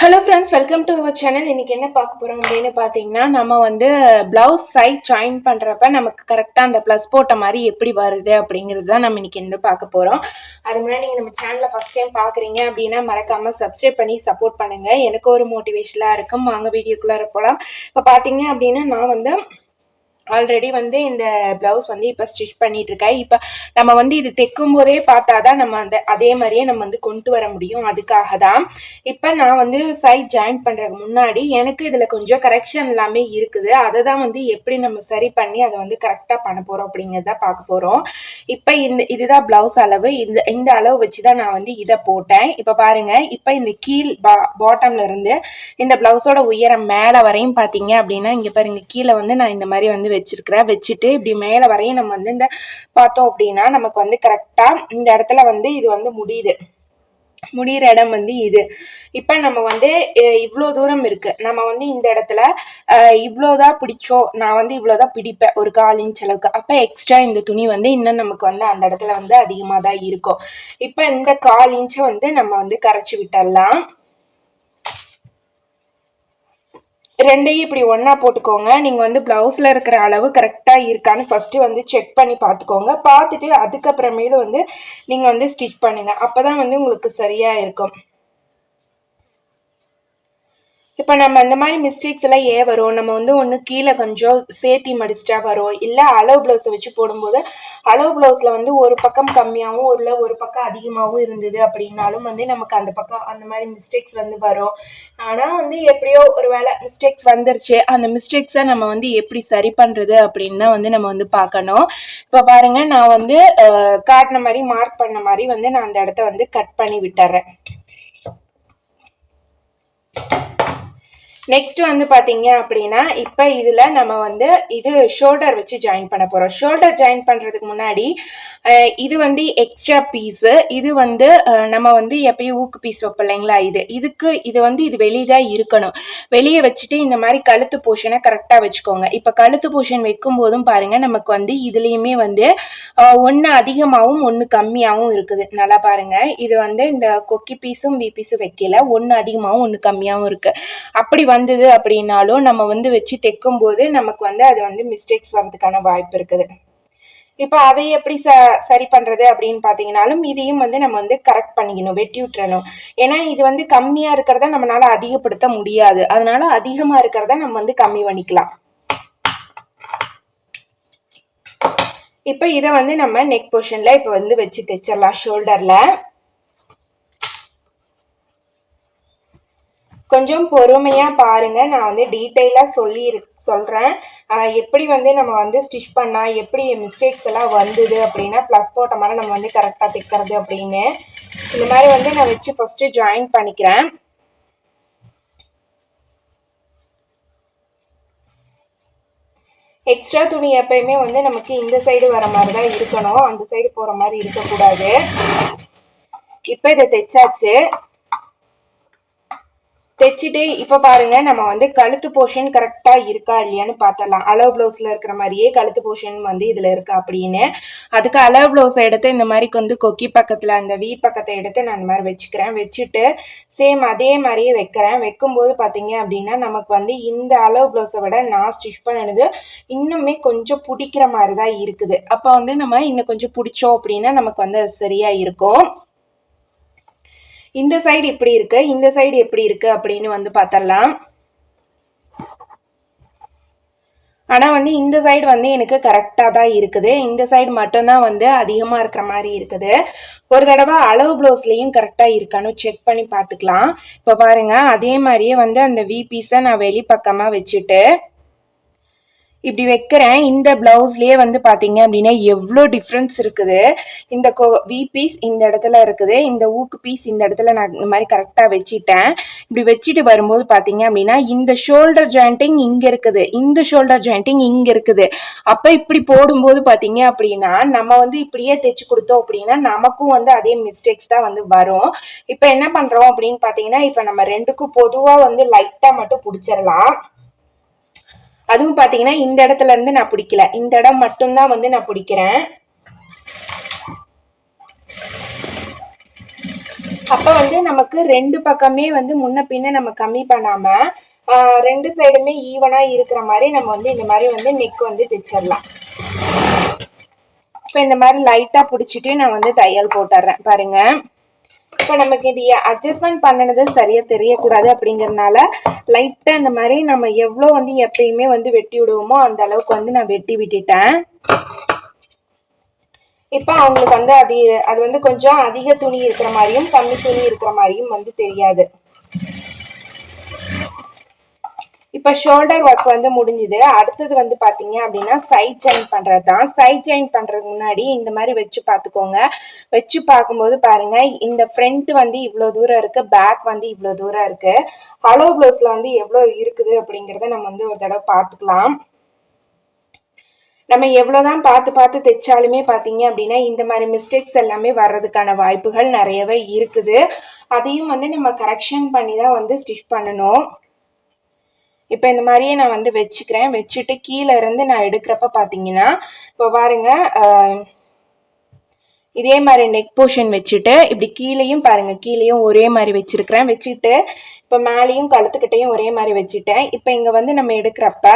Hello friends welcome to our channel இன்னைக்கு என்ன பார்க்க போகிறோம் அப்படின்னு பார்த்தீங்கன்னா நம்ம வந்து ப்ளவுஸ் சைட் ஜாயின் பண்ணுறப்ப நமக்கு கரெக்டாக அந்த ப்ளஸ் போட்ட மாதிரி எப்படி வருது அப்படிங்கிறது தான் நம்ம இன்றைக்கி வந்து பார்க்க போகிறோம் அதுக்கு முன்னாடி நீங்கள் நம்ம சேனலை ஃபஸ்ட் டைம் பார்க்குறீங்க அப்படின்னா மறக்காமல் சப்ஸ்கிரைப் பண்ணி சப்போர்ட் பண்ணுங்கள் எனக்கு ஒரு மோட்டிவேஷனாக இருக்கும். வாங்க வீடியோக்குள்ளார போகலாம் இப்போ பார்த்தீங்க அப்படின்னா நான் வந்து ஆல்ரெடி வந்து இந்த ப்ளவுஸ் வந்து இப்போ ஸ்டிச் பண்ணிட்டு இருக்கேன். இப்போ நம்ம வந்து இது தைக்கும் போதே பார்த்தா தான் நம்ம அந்த அதே மாதிரியே நம்ம வந்து கொண்டு வர முடியும். அதுக்காக தான் இப்போ நான் வந்து சைட் ஜாயின் பண்ணுறதுக்கு முன்னாடி எனக்கு இதில் கொஞ்சம் கரெக்ஷன் எல்லாமே இருக்குது. அதை தான் வந்து எப்படி நம்ம சரி பண்ணி அதை வந்து கரெக்டாக பண்ண போகிறோம் அப்படிங்கிறத பார்க்க போகிறோம் இப்போ இந்த இதுதான் ப்ளவுஸ் அளவு. இந்த இந்த அளவு வச்சு தான் நான் வந்து இதை போட்டேன். இப்போ பாருங்க இப்போ இந்த கீழ் பா பாட்டம்ல இருந்து இந்த ப்ளவுஸோட உயரம் மேலே வரையும் பார்த்தீங்க அப்படின்னா இங்கே பாருங்க கீழே வந்து நான் இந்த மாதிரி வந்து வச்சிருக்கிறேன் வச்சுட்டு இப்படி மேலே வரையும் நம்ம வந்து இந்த பார்த்தோம் அப்படின்னா நமக்கு வந்து கரெக்டாக இந்த இடத்துல வந்து இது வந்து முடியுது. முடிகிற இடம் வந்து இது. இப்போ நம்ம வந்து இவ்வளோ தூரம் இருக்குது நம்ம வந்து இந்த இடத்துல இவ்வளோதான் பிடிச்சோம் நான் வந்து இவ்வளோதான் பிடிப்பேன் ஒரு கால் இன்ச் அளவுக்கு. அப்போ எக்ஸ்ட்ரா இந்த துணி வந்து இன்னும் நமக்கு வந்து அந்த இடத்துல வந்து அதிகமாக தான் இருக்கும். இப்போ இந்த கால் இன்ச்சை வந்து நம்ம வந்து கரைச்சி விட்டுடலாம் ரெண்டையும் இப்படி ஒன்றா போட்டுக்கோங்க. நீங்கள் வந்து ப்ளவுஸில் இருக்கிற அளவு கரெக்டாக இருக்கான்னு ஃபஸ்ட்டு வந்து செக் பண்ணி பார்த்துக்கோங்க. பார்த்துட்டு அதுக்கப்புறமேலு வந்து நீங்கள் வந்து ஸ்டிச் பண்ணுங்கள் அப்போ தான் வந்து உங்களுக்கு சரியாக இருக்கும். இப்போ நம்ம இந்த மாதிரி மிஸ்டேக்ஸ் எல்லாம் ஏன் வரும்? நம்ம வந்து ஒன்று கீழே கொஞ்சம் சேர்த்தி மடிச்சிட்டா வரும். இல்லை அளவு ப்ளவுஸை வச்சு போடும்போது அளவு ப்ளவுஸில் வந்து ஒரு பக்கம் கம்மியாகவும் இல்லை ஒரு பக்கம் அதிகமாகவும் இருந்தது அப்படின்னாலும் வந்து நமக்கு அந்த பக்கம் அந்த மாதிரி மிஸ்டேக்ஸ் வந்து வரும். ஆனால் வந்து எப்படியோ ஒரு வேளை மிஸ்டேக்ஸ் வந்துருச்சு. அந்த மிஸ்டேக்ஸை நம்ம வந்து எப்படி சரி பண்ணுறது அப்படின்னு தான் வந்து நம்ம வந்து பார்க்கணும். இப்போ பாருங்கள் நான் வந்து காட்டின மாதிரி மார்க் பண்ண மாதிரி வந்து நான் அந்த இடத்த வந்து கட் பண்ணி விட்டுறேன். நெக்ஸ்ட் வந்து பார்த்தீங்க அப்படின்னா இப்போ இதில் நம்ம வந்து இது ஷோல்டர் வச்சு ஜாயின் பண்ண போகிறோம் ஷோல்டர் ஜாயின் பண்ணுறதுக்கு முன்னாடி இது வந்து எக்ஸ்ட்ரா பீஸு இது வந்து நம்ம வந்து எப்பயும் ஊக்கு பீஸ் வைப்போம் இல்லைங்களா? இது இதுக்கு இது வந்து இது வெளியே தான் இருக்கணும். வெளியே வச்சுட்டு இந்த மாதிரி கழுத்து போர்ஷனை கரெக்டாக வச்சுக்கோங்க. இப்போ கழுத்து போர்ஷன் வைக்கும் போதும் பாருங்கள் நமக்கு வந்து இதுலேயுமே வந்து ஒன்று அதிகமாகவும் ஒன்று கம்மியாகவும் இருக்குது. நல்லா பாருங்கள் இது வந்து இந்த கொக்கி பீஸும் பி பீஸும் வைக்கல. ஒன்று அதிகமாகவும் ஒன்று கம்மியாகவும் இருக்குது அப்படி வந்தது அப்படின்னாலும் நம்ம வந்து வச்சு தைக்கும் போது நமக்கு வந்து அது வந்து மிஸ்டேக்ஸ் வர்றதுக்கான வாய்ப்பு இருக்குது. இப்போ அதை எப்படி ச சரி பண்ணுறது அப்படின்னு பார்த்தீங்கனாலும் இதையும் வந்து நம்ம வந்து கரெக்ட் பண்ணிக்கணும் வெட்டி விட்டுறணும். ஏன்னா இது வந்து கம்மியாக இருக்கிறத நம்மளால அதிகப்படுத்த முடியாது. அதனால அதிகமாக இருக்கிறத நம்ம வந்து கம்மி பண்ணிக்கலாம். இப்போ இதை வந்து நம்ம நெக் போர்ஷனில் இப்போ வந்து வச்சு தைச்சிடலாம் ஷோல்டரில் கொஞ்சம் பொறுமையாக பாருங்கள் நான் வந்து டீட்டெயிலாக சொல்லி சொல்கிறேன் எப்படி வந்து நம்ம வந்து ஸ்டிச் பண்ணால் எப்படி மிஸ்டேக்ஸ் எல்லாம் வந்தது அப்படின்னா ப்ளஸ் போட்ட மாதிரி நம்ம வந்து கரெக்டாக தைக்கிறது அப்படின்னு. இந்த மாதிரி வந்து நான் வச்சு ஃபஸ்ட்டு ஜாயின் பண்ணிக்கிறேன். எக்ஸ்ட்ரா துணி எப்பயுமே வந்து நமக்கு இந்த சைடு வர மாதிரி தான் இருக்கணும். அந்த சைடு போகிற மாதிரி இருக்கக்கூடாது. இப்போ இதை தைச்சாச்சு. தைச்சிட்டு இப்போ பாருங்க நம்ம வந்து கழுத்து போர்ஷன் கரெக்டாக இருக்கா இல்லையான்னு பார்த்தரலாம் அளவு ப்ளவுஸில் இருக்கிற மாதிரியே கழுத்து போர்ஷன் வந்து இதில் இருக்கா அப்படின்னு. அதுக்கு அளவு ப்ளவுஸை எடுத்து இந்த மாதிரி வந்து கொக்கி பக்கத்தில் அந்த வி பக்கத்தை எடுத்து நான் இந்த மாதிரி வச்சுக்கிறேன். வச்சுட்டு சேம் அதே மாதிரியே வைக்கிறேன். வைக்கும்போது பார்த்தீங்க அப்படின்னா நமக்கு வந்து இந்த அளவு ப்ளவுஸை விட நான் ஸ்டிச் பண்ணினது இன்னுமே கொஞ்சம் பிடிக்கிற மாதிரி தான் இருக்குது. அப்போ வந்து நம்ம இன்னும் கொஞ்சம் பிடிச்சோம் அப்படின்னா நமக்கு வந்து அது சரியாக இருக்கும். இந்த சைடு இப்படி இருக்கு? இந்த சைடு எப்படி இருக்கு அப்படின்னு வந்து பார்த்தரலாம் ஆனால் வந்து இந்த சைடு வந்து எனக்கு கரெக்டாக தான் இருக்குது. இந்த சைடு மட்டும்தான் வந்து அதிகமாக இருக்கிற மாதிரி இருக்குது. ஒரு தடவை அளவு ப்ளவுஸ்லேயும் கரெக்டாக இருக்கான்னு செக் பண்ணி பார்த்துக்கலாம் இப்போ பாருங்கள் அதே மாதிரியே வந்து அந்த வி பீஸை நான் வெளிப்பக்கமாக வச்சுட்டு இப்படி வைக்கிறேன். இந்த ப்ளவுஸ்லேயே வந்து பார்த்தீங்க அப்படின்னா எவ்வளோ டிஃப்ரென்ஸ் இருக்குது. இந்த கோ வி பீஸ் இந்த இடத்துல இருக்குது. இந்த ஊக்கு பீஸ் இந்த இடத்துல நான் இந்த மாதிரி கரெக்டாக வச்சுட்டேன். இப்படி வச்சுட்டு வரும்போது பார்த்தீங்க அப்படின்னா இந்த ஷோல்டர் ஜாயிண்டிங் இங்கே இருக்குது. இந்த ஷோல்டர் ஜாயிண்டிங் இங்கே இருக்குது. அப்போ இப்படி போடும்போது பார்த்தீங்க அப்படின்னா நம்ம வந்து இப்படியே தைச்சு கொடுத்தோம் அப்படின்னா நமக்கும் வந்து அதே மிஸ்டேக்ஸ் தான் வந்து வரும். இப்போ என்ன பண்ணுறோம் அப்படின்னு பார்த்தீங்கன்னா இப்போ நம்ம ரெண்டுக்கும் பொதுவாக வந்து லைட்டாக மட்டும் பிடிச்சிடலாம். அதுவும் பார்த்தீங்கன்னா இந்த இடத்துல இருந்து நான் பிடிக்கல. இந்த இடம் மட்டும்தான் வந்து நான் பிடிக்கிறேன். அப்போ வந்து நமக்கு ரெண்டு பக்கமே வந்து முன்ன பின்ன நம்ம கம்மி பண்ணாமல் ரெண்டு சைடுமே ஈவனாக இருக்கிற மாதிரி நம்ம வந்து இந்த மாதிரி வந்து நெக் வந்து தைச்சிடலாம். இப்போ இந்த மாதிரி லைட்டாக பிடிச்சிட்டு நான் வந்து தையல் போட்டுடுறேன் பாருங்கள் இப்போ நமக்கு இது அட்ஜஸ்ட்மெண்ட் பண்ணினது சரியாக தெரியக்கூடாது அப்படிங்கிறதுனால லைட்டாக இந்த மாதிரி நம்ம எவ்வளோ வந்து எப்பயுமே வந்து வெட்டி விடுவோமோ அந்த அளவுக்கு வந்து நான் வெட்டி விட்டுட்டேன். இப்போ அவங்களுக்கு வந்து அது அது வந்து கொஞ்சம் அதிக துணி இருக்கிற மாதிரியும் கம்மி துணி இருக்கிற மாதிரியும் வந்து தெரியாது. இப்போ ஷோல்டர் ஒர்க் வந்து முடிஞ்சுது. அடுத்தது வந்து பார்த்தீங்க அப்படின்னா சைட் ஜாயின் பண்ணுறது தான் சைட் ஜாயின் பண்ணுறதுக்கு முன்னாடி இந்த மாதிரி வச்சு பார்த்துக்கோங்க வச்சு பார்க்கும்போது பாருங்க இந்த ஃப்ரண்ட் வந்து இவ்வளோ தூரம் இருக்குது பேக் வந்து இவ்வளோ தூரம் இருக்கு. ஹலோ ப்ளவுஸில் வந்து எவ்வளோ இருக்குது அப்படிங்கிறத நம்ம வந்து ஒரு தடவை பார்த்துக்கலாம் நம்ம எவ்வளோதான் பார்த்து பார்த்து தைச்சாலுமே பார்த்தீங்க அப்படின்னா இந்த மாதிரி மிஸ்டேக்ஸ் எல்லாமே வர்றதுக்கான வாய்ப்புகள் நிறையவே இருக்குது. அதையும் வந்து நம்ம கரெக்ஷன் பண்ணி தான் வந்து ஸ்டிச் பண்ணணும். இப்போ இந்த மாதிரியே நான் வந்து வச்சுக்கிறேன். வச்சுட்டு கீழே இருந்து நான் எடுக்கிறப்ப பார்த்தீங்கன்னா இப்போ பாருங்க இதே மாதிரி நெக் போர்ஷன் வச்சுட்டு இப்படி கீழேயும் பாருங்கள் கீழேயும் ஒரே மாதிரி வச்சுருக்கிறேன். வச்சுட்டு இப்போ மேலேயும் கழுத்துக்கிட்டையும் ஒரே மாதிரி வச்சுட்டேன். இப்போ இங்கே வந்து நம்ம எடுக்கிறப்ப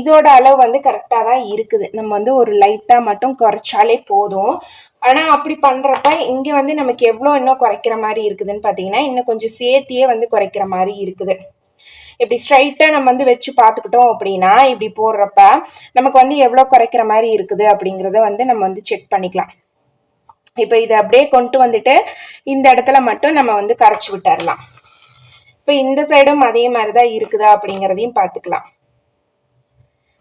இதோட அளவு வந்து கரெக்டாக தான் இருக்குது. நம்ம வந்து ஒரு லைட்டாக மட்டும் குறைச்சாலே போதும். ஆனால் அப்படி பண்ணுறப்ப இங்கே வந்து நமக்கு எவ்வளோ இன்னும் குறைக்கிற மாதிரி இருக்குதுன்னு பார்த்தீங்கன்னா இன்னும் கொஞ்சம் சேர்த்தியே வந்து குறைக்கிற மாதிரி இருக்குது. இப்படி ஸ்ட்ரைட்டாக நம்ம வந்து வச்சு பார்த்துக்கிட்டோம் அப்படின்னா இப்படி போடுறப்ப நமக்கு வந்து எவ்வளோ குறைக்கிற மாதிரி இருக்குது அப்படிங்கிறத வந்து நம்ம வந்து செக் பண்ணிக்கலாம். இப்போ இதை அப்படியே கொண்டு வந்துட்டு இந்த இடத்துல மட்டும் நம்ம வந்து கரைச்சி விட்டுறலாம். இப்போ இந்த சைடும் அதே மாதிரி தான் இருக்குதா அப்படிங்கிறதையும் பார்த்துக்கலாம்.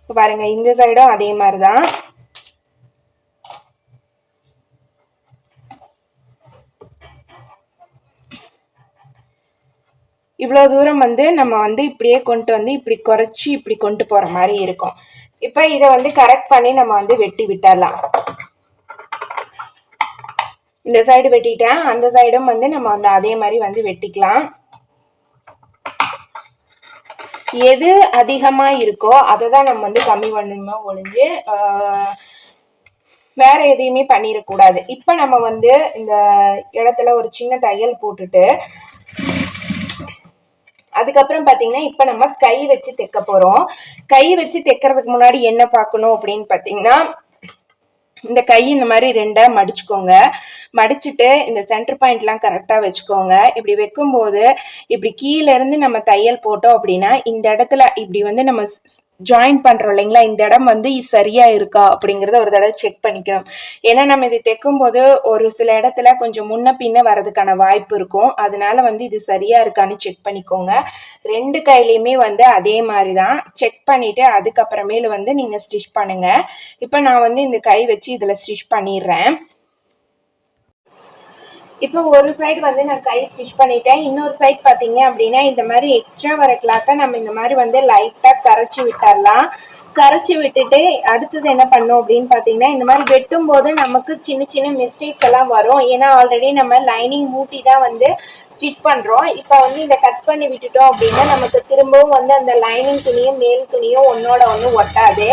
இப்போ பாருங்க இந்த சைடும் அதே மாதிரி தான் இவ்வளோ தூரம் வந்து நம்ம வந்து இப்படியே கொண்டு வந்து இப்படி குறைச்சி இப்படி கொண்டு போகிற மாதிரி இருக்கும். இப்போ இதை வந்து கரெக்ட் பண்ணி நம்ம வந்து வெட்டி விட்டுடலாம் இந்த சைடு வெட்டிட்டேன். அந்த சைடும் வந்து நம்ம வந்து அதே மாதிரி வந்து வெட்டிக்கலாம். எது அதிகமாக இருக்கோ அதை தான் நம்ம வந்து கம்மி பண்ணணுமோ ஒழிஞ்சு வேற எதையுமே பண்ணிடக்கூடாது. இப்போ நம்ம வந்து இந்த இடத்துல ஒரு சின்ன தையல் போட்டுட்டு அதுக்கப்புறம் பார்த்தீங்கன்னா இப்போ நம்ம கை வச்சு தைக்க போகிறோம் கை வச்சு தைக்கிறதுக்கு முன்னாடி என்ன பார்க்கணும் அப்படின்னு பார்த்தீங்கன்னா இந்த கை இந்த மாதிரி ரெண்டாக மடிச்சுக்கோங்க. மடிச்சுட்டு இந்த சென்டர் பாயிண்ட்லாம் கரெக்டாக வச்சுக்கோங்க. இப்படி வைக்கும்போது இப்படி கீழேருந்து நம்ம தையல் போட்டோம் அப்படின்னா இந்த இடத்துல இப்படி வந்து நம்ம ஜாயின் பண்ணுறோம் இல்லைங்களா? இந்த இடம் வந்து சரியா இருக்கா? அப்படிங்கிறத ஒரு தடவை செக் பண்ணிக்கணும். ஏன்னா நம்ம இது தைக்கும் போது ஒரு சில இடத்துல கொஞ்சம் முன்ன பின்ன வர்றதுக்கான வாய்ப்பு இருக்கும். அதனால வந்து இது சரியா இருக்கான்னு செக் பண்ணிக்கோங்க. ரெண்டு கையிலையுமே வந்து அதே மாதிரி தான் செக் பண்ணிட்டு அதுக்கப்புறமேல வந்து நீங்கள் ஸ்டிச் பண்ணுங்க. இப்போ நான் வந்து இந்த கை வச்சு இதில் ஸ்டிச் பண்ணிடுறேன். இப்போ ஒரு சைடு வந்து நான் கை ஸ்டிச் பண்ணிட்டேன். இன்னொரு சைட் பார்த்தீங்க அப்படின்னா இந்த மாதிரி எக்ஸ்ட்ரா வர கிளாத்தை நம்ம இந்த மாதிரி வந்து லைட்டாக கரைச்சி விட்டுடலாம் கரைச்சி விட்டுட்டு அடுத்தது என்ன பண்ணும் அப்படின்னு பார்த்தீங்கன்னா இந்த மாதிரி வெட்டும் போது நமக்கு சின்ன சின்ன மிஸ்டேக்ஸ் எல்லாம் வரும். ஏன்னா ஆல்ரெடி நம்ம லைனிங் மூட்டி தான் வந்து ஸ்டிச் பண்ணுறோம் இப்போ வந்து இதை கட் பண்ணி விட்டுட்டோம் அப்படின்னா நமக்கு திரும்பவும் வந்து அந்த லைனிங் துணியும் மேல் துணியும் ஒன்னோட ஒன்று ஒட்டாது.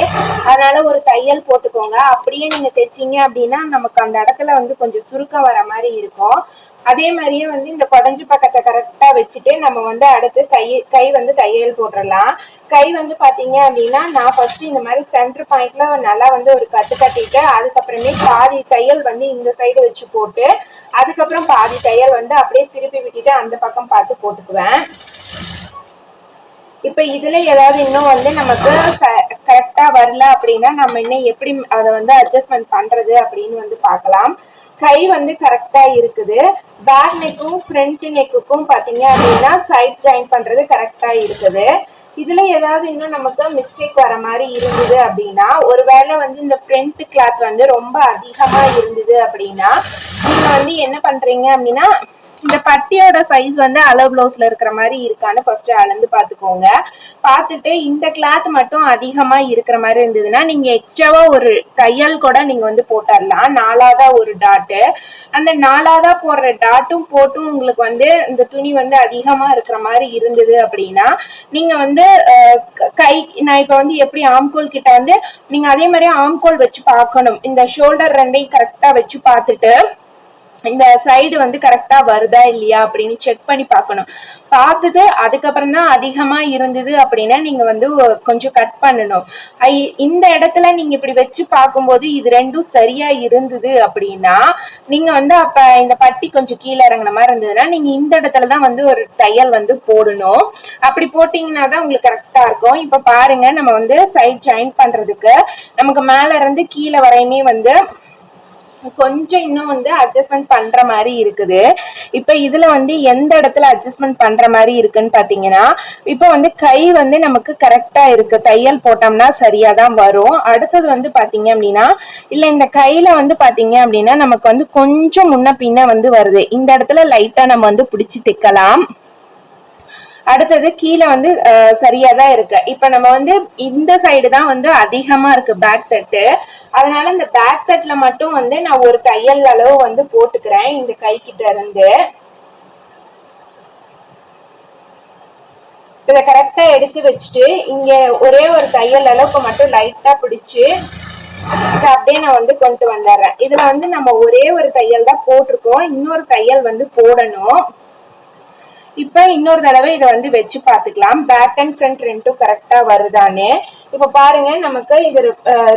அதனால ஒரு தையல் போட்டுக்கோங்க. அப்படியே நீங்கள் தைச்சிங்க அப்படின்னா நமக்கு அந்த இடத்துல வந்து கொஞ்சம் சுருக்கம் வர மாதிரி இருக்கும். அதே மாதிரியே வந்து இந்த குடஞ்சி பக்கத்தை கரெக்டாக வச்சுட்டு நம்ம வந்து அடுத்து கை கை வந்து தையல் போட்டுடலாம். கை வந்து பார்த்தீங்க அப்படின்னா நான் ஃபர்ஸ்ட் இந்த மாதிரி சென்டர் பாயிண்ட்ல நல்லா வந்து ஒரு கட்டு கட்டிட்டு அதுக்கப்புறமே பாதி தையல் வந்து இந்த சைடு வச்சு போட்டு அதுக்கப்புறம் பாதி தையல் வந்து அப்படியே திருப்பி விட்டுட்டு அந்த பக்கம் பார்த்து போட்டுக்குவேன். இப்போ இதுல ஏதாவது இன்னும் வந்து நமக்கு கரெக்டா வரல அப்படின்னா நம்ம இன்னும் எப்படி அதை வந்து அட்ஜஸ்ட்மெண்ட் பண்றது அப்படின்னு வந்து பார்க்கலாம். கை வந்து கரெக்டா இருக்குது. பேக் நெக்கும் ஃப்ரண்ட் நெக்குக்கும் பாத்தீங்க அப்படின்னா சைட் ஜாயின் பண்றது கரெக்டா இருக்குது. இதுல ஏதாவது இன்னும் நமக்கு மிஸ்டேக் வர மாதிரி இருந்தது அப்படின்னா ஒருவேளை வந்து இந்த ஃப்ரண்ட் கிளாத் வந்து ரொம்ப அதிகமா இருந்தது அப்படின்னா நீங்க வந்து என்ன பண்றீங்க அப்படின்னா இந்த பட்டியோட சைஸ் வந்து அளவு பிளவுஸ்ல இருக்கிற மாதிரி இருக்கான்னு ஃபர்ஸ்ட் அளந்து பார்த்துக்கோங்க. பார்த்துட்டு இந்த கிளாத் மட்டும் அதிகமா இருக்கிற மாதிரி இருந்ததுன்னா நீங்க எக்ஸ்ட்ராவா ஒரு தையல் கூட நீங்க வந்து போட்டுடலாம் நாலாவதா ஒரு டாட்டு அந்த நாலாவதா போடுற டாட்டும் போட்டும் உங்களுக்கு வந்து இந்த துணி வந்து அதிகமா இருக்கிற மாதிரி இருந்தது அப்படின்னா நீங்க வந்து கை நான் இப்ப வந்து எப்படி ஆம்கோல் கிட்ட வந்து நீங்க அதே மாதிரி ஆம்கோல் வச்சு பார்க்கணும். இந்த ஷோல்டர் ரெண்டையும் கரெக்டா வச்சு பார்த்துட்டு இந்த சைடு வந்து கரெக்டா வருதா இல்லையா அப்படின்னு செக் பண்ணி பார்க்கணும். பார்த்துட்டு அதுக்கப்புறம் தான் அதிகமா இருந்தது அப்படின்னா நீங்க வந்து கொஞ்சம் கட் பண்ணணும். ஐ- இந்த இடத்துல நீங்க இப்படி வச்சு பார்க்கும்போது இது ரெண்டும் சரியா இருந்தது அப்படின்னா நீங்க வந்து அப்ப இந்த பட்டி கொஞ்சம் கீழே இறங்குன மாதிரி இருந்ததுன்னா நீங்க இந்த இடத்துல தான் வந்து ஒரு தையல் வந்து போடணும். அப்படி போட்டீங்கன்னா தான் உங்களுக்கு கரெக்டா இருக்கும். இப்ப பாருங்க நம்ம வந்து சைட் ஜாயின் பண்றதுக்கு நமக்கு மேல இருந்து கீழே வரையுமே வந்து கொஞ்சம் இன்னும் வந்து அட்ஜஸ்ட்மெண்ட் பண்ற மாதிரி இருக்குது. இப்ப இதுல வந்து எந்த இடத்துல அட்ஜஸ்ட்மெண்ட் பண்ற மாதிரி இருக்குன்னு பாத்தீங்கன்னா இப்ப வந்து கை வந்து நமக்கு கரெக்டா இருக்கு. தையல் போட்டோம்னா சரியா தான் வரும். அடுத்தது வந்து பாத்தீங்க அப்படின்னா இல்ல இந்த கையில வந்து பாத்தீங்க அப்படின்னா நமக்கு வந்து கொஞ்சம் முன்ன பின்ன வந்து வருது. இந்த இடத்துல லைட்டா நம்ம வந்து பிடிச்சி தைக்கலாம். அடுத்தது கீழே வந்து சரியா தான் இருக்கு. இப்ப நம்ம வந்து இந்த சைடு தான் வந்து அதிகமா இருக்கு பேக் தட்டு. அதனால இந்த பேக் தட்டுல மட்டும் வந்து நான் ஒரு தையல் அளவு வந்து போட்டுக்கிறேன் இந்த கை கிட்ட இருந்து. இதை கரெக்டா எடுத்து வச்சுட்டு இங்க ஒரே ஒரு தையல் அளவுக்கு மட்டும் லைட்டா பிடிச்சு இதை அப்படியே நான் வந்து கொண்டு வந்துடுறேன். இதுல வந்து நம்ம ஒரே ஒரு தையல் தான் போட்டிருக்கோம். இன்னொரு தையல் வந்து போடணும். இப்போ இன்னொரு தடவை இதை வந்து வச்சு பார்த்துக்கலாம். பேக் அண்ட் ஃப்ரண்ட் ரெண்டும் கரெக்டாக வருதான்னு. இப்போ பாருங்க நமக்கு இது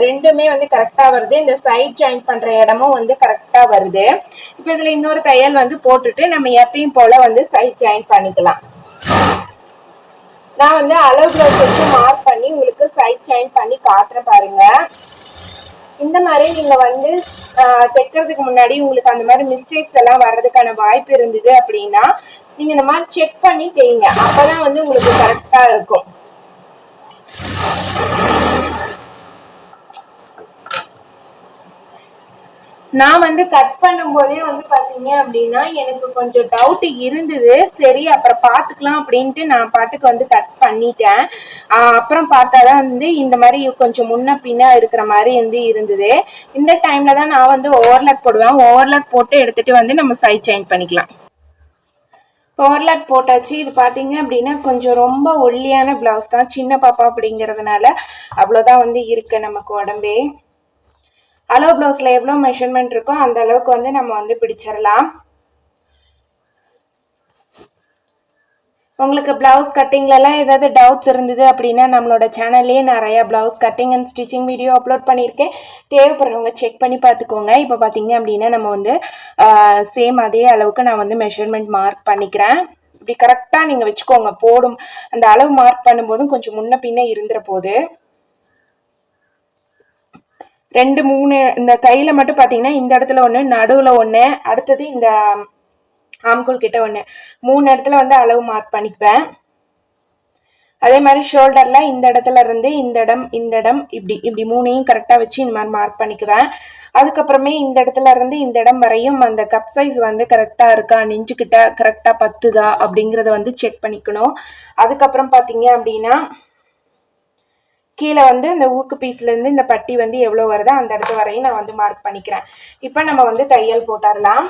ரெண்டுமே வந்து கரெக்டாக வருது. இந்த சைட் ஜாயின் பண்ற இடமும் வந்து கரெக்டாக வருது. இப்போ இதில் இன்னொரு தையல் வந்து போட்டுட்டு நம்ம எப்பயும் போல வந்து சைட் ஜாயின் பண்ணிக்கலாம். நான் வந்து அளவு ப்ளவுஸ் வச்சு மார்க் பண்ணி உங்களுக்கு சைட் ஜாயின் பண்ணி காட்டுறேன் பாருங்க. இந்த மாதிரி நீங்க வந்து ஆஹ், தைக்கிறதுக்கு முன்னாடி உங்களுக்கு அந்த மாதிரி மிஸ்டேக்ஸ் எல்லாம் வர்றதுக்கான வாய்ப்பு இருந்தது அப்படின்னா நீங்க இந்த மாதிரி செக் பண்ணி தேய்ங்க. அப்பதான் வந்து உங்களுக்கு கரெக்டா இருக்கும். நான் வந்து கட் பண்ணும்போதே வந்து பார்த்தீங்க அப்படின்னா எனக்கு கொஞ்சம் டவுட் இருந்தது. சரி அப்புறம் பார்த்துக்கலாம் அப்படின்ட்டு நான் பாட்டுக்கு வந்து கட் பண்ணிட்டேன். அப்புறம் பார்த்தா தான் வந்து இந்த மாதிரி கொஞ்சம் முன்ன பின்ன இருக்கிற மாதிரி வந்து இருந்தது. இந்த டைம்ல தான் நான் வந்து ஓவர்லாக் போடுவேன். ஓவர்லாக் போட்டு எடுத்துட்டு வந்து நம்ம சைட் சேஞ்ச் பண்ணிக்கலாம். ஓவர்லாக் போட்டாச்சு. இது பார்த்தீங்க அப்படின்னா கொஞ்சம் ரொம்ப ஒல்லியான பிளவுஸ் தான். சின்ன பாப்பா அப்படிங்கிறதுனால அவ்வளோதான் வந்து இருக்கு நமக்கு உடம்பே. அளவு ப்ளவுஸில் எவ்வளோ மெஷர்மெண்ட் இருக்கோ அந்த அளவுக்கு வந்து நம்ம வந்து பிடிச்சிடலாம். உங்களுக்கு ப்ளவுஸ் கட்டிங்லலாம் ஏதாவது டவுட்ஸ் இருந்தது அப்படின்னா நம்மளோட சேனல்லேயே நிறையா blouse cutting and stitching video upload பண்ணியிருக்கேன். தேவைப்படுறவங்க செக் பண்ணி பார்த்துக்கோங்க. இப்போ பார்த்தீங்க அப்படின்னா நம்ம வந்து சேம் அதே அளவுக்கு நான் வந்து மெஷர்மெண்ட் மார்க் பண்ணிக்கிறேன். இப்படி கரெக்டாக நீங்கள் வச்சுக்கோங்க. போடும் அந்த அளவு மார்க் பண்ணும்போதும் கொஞ்சம் முன்ன பின்ன இருந்துற போது. ரெண்டு மூணு இந்த கையில் மட்டும் பார்த்தீங்கன்னா இந்த இடத்துல ஒன்று நடுவில் ஒன்று அடுத்தது இந்த ஆம்கோல் கிட்ட ஒன்று மூணு இடத்துல வந்து அளவு மார்க் பண்ணிக்குவேன். அதே மாதிரி ஷோல்டரில் இந்த இடத்துல இருந்து இந்த இடம் இந்த இடம் இப்படி இப்படி மூணையும் கரெக்டாக வச்சு இந்த மாதிரி மார்க் பண்ணிக்குவேன். அதுக்கப்புறமே இந்த இடத்துல இருந்து இந்த இடம் வரையும் அந்த கப் சைஸ் வந்து கரெக்டாக இருக்கா நெஞ்சுக்கிட்ட கரெக்டாக பத்துதா அப்படிங்கிறத வந்து செக் பண்ணிக்கணும். அதுக்கப்புறம் பார்த்தீங்க அப்படின்னா கீழே வந்து இந்த ஊக்கு பீஸ்லேருந்து இந்த பட்டி வந்து எவ்வளோ வருதோ அந்த இடத்து வரையும் நான் வந்து மார்க் பண்ணிக்கிறேன். இப்போ நம்ம வந்து தையல் போட்டுடலாம்.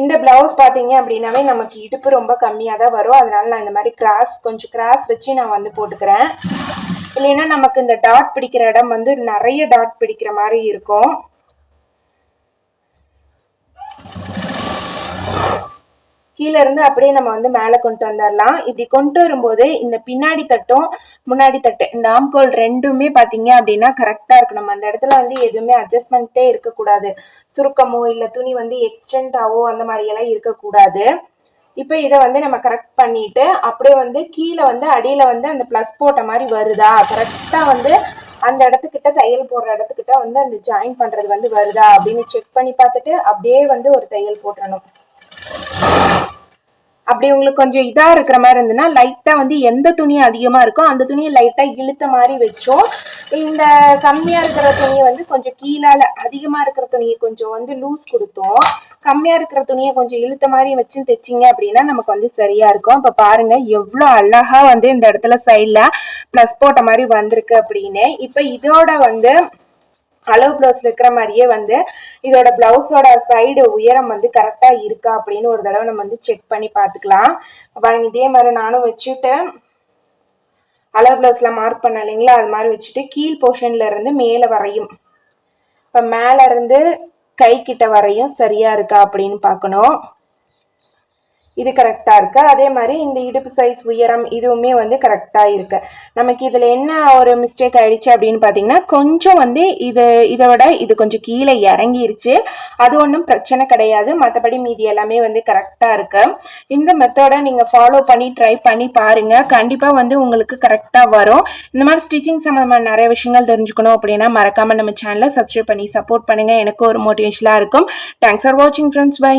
இந்த பிளவுஸ் பார்த்தீங்க அப்படின்னாவே நமக்கு இடுப்பு ரொம்ப கம்மியாக தான் வரும். அதனால நான் இந்த மாதிரி கிராஸ் கொஞ்சம் கிராஸ் வச்சு நான் வந்து போட்டுக்கிறேன். இல்லைன்னா நமக்கு இந்த டாட் பிடிக்கிற இடம் வந்து நிறைய டாட் பிடிக்கிற மாதிரி இருக்கும். கீழே இருந்து அப்படியே நம்ம வந்து மேலே கொண்டு வந்துடலாம். இப்படி கொண்டு வரும்போது இந்த பின்னாடி தட்டும் முன்னாடி தட்டு இந்த ஆம்கோல் ரெண்டுமே பார்த்தீங்க அப்படின்னா கரெக்டாக இருக்கணும் அந்த இடத்துல வந்து எதுவுமே அட்ஜஸ்ட்மெண்ட்டே இருக்கக்கூடாது. சுருக்கமோ இல்லை துணி வந்து எக்ஸ்டென்டாவோ அந்த மாதிரியெல்லாம் இருக்கக்கூடாது. இப்போ இதை வந்து நம்ம கரெக்ட் பண்ணிட்டு அப்படியே வந்து கீழே வந்து அடியில் வந்து அந்த ப்ளஸ் போட்ட மாதிரி வருதா? கரெக்டாக வந்து அந்த இடத்துக்கிட்ட தையல் போடுற இடத்துக்கிட்ட வந்து அந்த ஜாயின் பண்ணுறது வந்து வருதா? அப்படின்னு செக் பண்ணி பார்த்துட்டு அப்படியே வந்து ஒரு தையல் போட்டுறணும். அப்படி உங்களுக்கு கொஞ்சம் இதா இருக்கிற மாதிரி இருந்ததுன்னா லைட்டா வந்து எந்த துணி அதிகமா இருக்கோ அந்த துணியை லைட்டா இழுத்த மாதிரி வச்சோம். இந்த கம்மியா இருக்கிற துணியை வந்து கொஞ்சம் கீழால அதிகமா இருக்கிற துணியை கொஞ்சம் வந்து லூஸ் கொடுத்தோம். கம்மியா இருக்கிற துணியை கொஞ்சம் இழுத்த மாதிரி வச்சு தைச்சிங்க அப்படின்னா நமக்கு வந்து சரியா இருக்கும். இப்ப பாருங்க எவ்வளவு அழகா வந்து இந்த இடத்துல சைட்ல பிளஸ் போட்ட மாதிரி வந்திருக்கு அப்படின்னு. இப்ப இதோட வந்து அளவு ப்ளவுஸில் இருக்கிற மாதிரியே வந்து இதோட பிளவுஸோட சைடு உயரம் வந்து கரெக்டாக இருக்கா அப்படின்னு ஒரு தடவை நம்ம வந்து செக் பண்ணி பார்த்துக்கலாம். பாருங்க இதே மாதிரி நானும் வச்சுட்டு அளவு ப்ளவுஸில் மார்க் பண்ண இல்லைங்களா? அது மாதிரி வச்சுட்டு கீழ் போர்ஷனில் இருந்து மேலே வரையும். இப்போ மேலே இருந்து கை கிட்ட வரையும் சரியாக இருக்கா அப்படின்னு பார்க்கணும். இது கரெக்டாக இருக்குது அதே மாதிரி இந்த இடுப்பு சைஸ் உயரம் இதுவுமே வந்து கரெக்டாக இருக்குது நமக்கு இதில் என்ன ஒரு மிஸ்டேக் ஆகிடுச்சு அப்படின்னு பார்த்தீங்கன்னா கொஞ்சம் வந்து இது இதை விட இது கொஞ்சம் கீழே இறங்கிருச்சு. அது ஒன்றும் பிரச்சனை கிடையாது. மற்றபடி மீதி எல்லாமே வந்து கரெக்டாக இருக்குது இந்த மெத்தடை நீங்கள் ஃபாலோ பண்ணி ட்ரை பண்ணி பாருங்கள் கண்டிப்பாக வந்து உங்களுக்கு கரெக்டாக வரும். இந்த மாதிரி ஸ்டிச்சிங் சம்மந்தமான நிறைய விஷயங்கள் தெரிஞ்சுக்கணும் அப்படின்னா மறக்காமல் நம்ம சேனலை சப்ஸ்கிரைப் பண்ணி சப்போர்ட் பண்ணுங்கள் எனக்கு ஒரு மோட்டிவேஷனாக இருக்கும். தேங்க்ஸ் ஃபார் வாட்சிங் ஃப்ரெண்ட்ஸ் பை